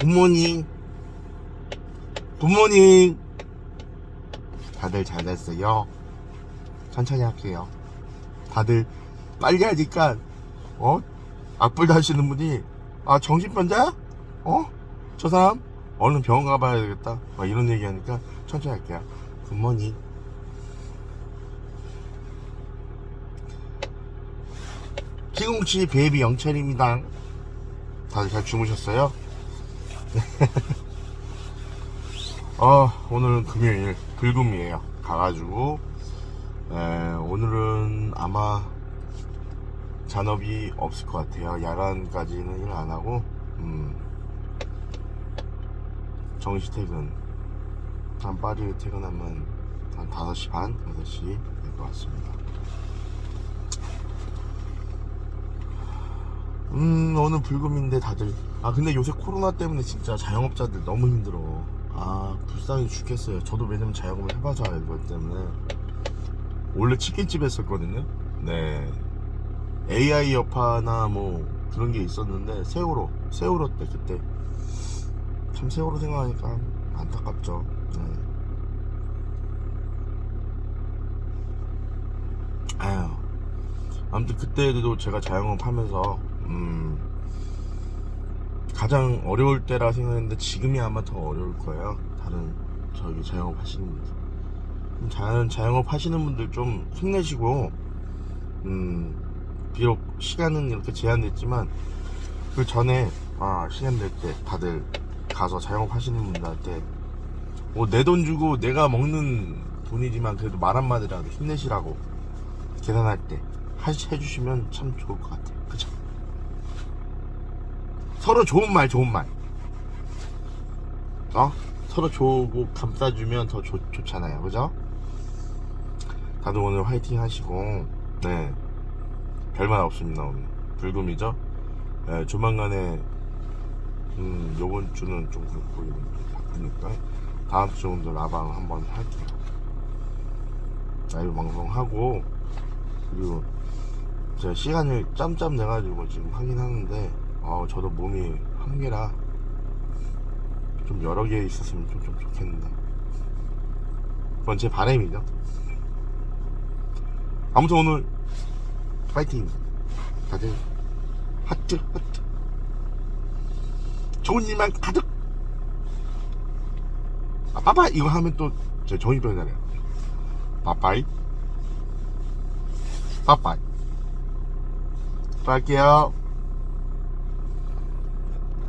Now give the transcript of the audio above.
굿모닝. 굿모닝. 다들 잘 잤어요. 천천히 할게요. 다들 빨리 하니까, 어? 악플 다시는 분이, 아, 정신병자야? 어? 저 사람? 얼른 병원 가봐야 되겠다. 막 이런 얘기 하니까 천천히 할게요. 굿모닝. 시궁치 베이비 영철입니다. 다들 잘 주무셨어요? 어, 오늘은 금요일 불금이에요. 가가지고 에, 오늘은 아마 잔업이 없을 것 같아요. 야간까지는 일 안 하고 음, 정시 퇴근 한 빠르게 퇴근하면 한 5시 반, 6시 될 것 같습니다. 음 오늘 불금인데 다들. 아 근데 요새 코로나 때문에 진짜 자영업자들 너무 힘들어. 아 불쌍해 죽겠어요. 저도 왜냐면 자영업을 해봐서 알고 때문에. 원래 치킨집 했었거든요? 네. AI 여파나 뭐 그런 게 있었는데 세월호 세월호 때 그때. 참 세월호 생각하니까 안타깝죠. 네. 아휴. 아무튼 그때도 제가 자영업 하면서 음, 가장 어려울 때라 생각했는데 지금이 아마 더 어려울 거예요. 다른 저기 자영업 하시는 분들. 음, 자연 자영업 하시는 분들 좀 힘내시고 음, 비록 시간은 이렇게 제한됐지만 그 전에 아, 시간 될 때 다들 가서 자영업 하시는 분들한테 뭐 내 돈 주고 내가 먹는 돈이지만 그래도 말 한마디라도 힘내시라고 계산할 때 해주시면 참 좋을 것 같아요. 서로 좋은 말, 좋은 말. 어? 서로 좋고 감싸주면 더 좋, 좋잖아요. 그죠? 다들 오늘 화이팅 하시고, 네. 별말 없습니다, 오늘. 불금이죠? 네, 조만간에, 음, 요번 주는 좀 그렇고, 이번 주 바쁘니까, 다음 주 정도 라방 한번 할게요. 라이브 방송하고, 그리고, 제가 시간을 짬짬 내가지고 지금 하긴 하는데 어, 저도 몸이 한계라 좀 여러 개 있었으면 좀, 좀 좋겠는데. 그건 제 바람이죠. 아무튼 오늘 파이팅. 다들 하트 하트. 좋은 일만 가득. 아, 빠빠이. 이거 하면 또제 정신병이잖아요. 빠빠이. 빠빠이. 또 할게요